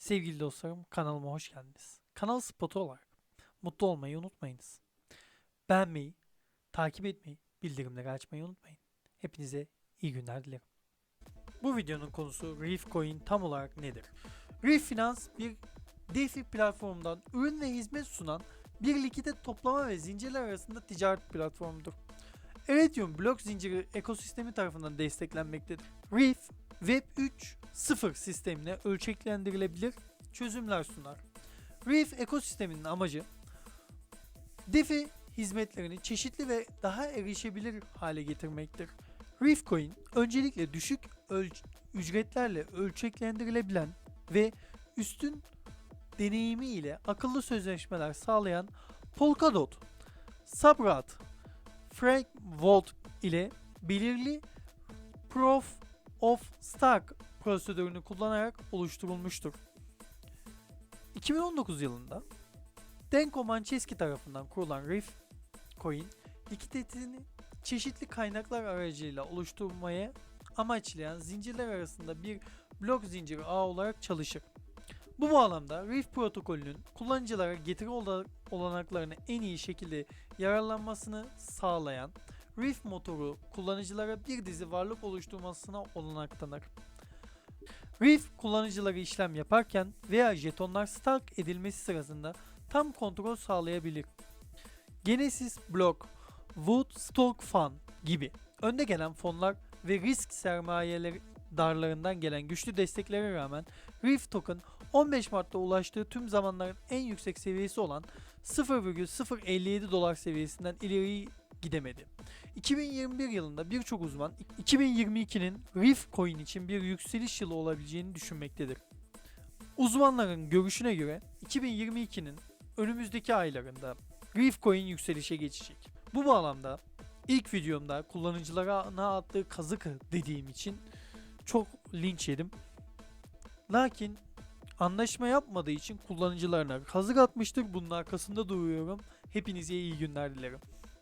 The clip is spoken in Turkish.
Sevgili dostlarım kanalıma hoş geldiniz. Kanal spotu olarak mutlu olmayı unutmayınız. Beğenmeyi, takip etmeyi, bildirimleri açmayı unutmayın. Hepinize iyi günler dilerim. Bu videonun konusu Reef Coin tam olarak nedir? Reef Finans bir DeFi platformundan ürün ve hizmet sunan bir likidite toplama ve zincirler arasında ticaret platformudur. Ethereum blok zinciri ekosistemi tarafından desteklenmektedir. Reef Web 3.0 sistemine ölçeklendirilebilir çözümler sunar. Reef ekosisteminin amacı DeFi hizmetlerini çeşitli ve daha erişebilir hale getirmektir. Reef Coin öncelikle düşük ücretlerle ölçeklendirilebilen ve üstün deneyimi ile akıllı sözleşmeler sağlayan Polkadot, Subrat, Frank Vault ile belirli Proof of Stake prosedürünü kullanarak oluşturulmuştur. 2019 yılında Denko Mancheski tarafından kurulan Reef Coin, likiditini çeşitli kaynaklar aracıyla oluşturmaya amaçlayan zincirler arasında bir blok zinciri ağ olarak çalışır. Bu bağlamda Reef protokolünün kullanıcılara getiri ola- olanaklarını en iyi şekilde yararlanmasını sağlayan Reef motoru kullanıcılara bir dizi varlık oluşturmasına olanak tanır. Reef kullanıcıları işlem yaparken veya jetonlar stake edilmesi sırasında tam kontrol sağlayabilir. Genesis Block, Woodstock Fund gibi önde gelen fonlar ve risk sermayeleri darlarından gelen güçlü desteklere rağmen Reef Token 15 Mart'ta ulaştığı tüm zamanların en yüksek seviyesi olan 0,057 dolar seviyesinden ileri gidemedi. 2021 yılında birçok uzman 2022'nin Reef Coin için bir yükseliş yılı olabileceğini düşünmektedir. Uzmanların görüşüne göre 2022'nin önümüzdeki aylarında Reef Coin yükselişe geçecek. Bu bağlamda ilk videomda kullanıcılara ne attığı kazık dediğim için çok linç yedim. Lakin anlaşma yapmadığı için kullanıcılarına kazık atmıştır. Bunun arkasında duruyorum. Hepinize iyi günler dilerim.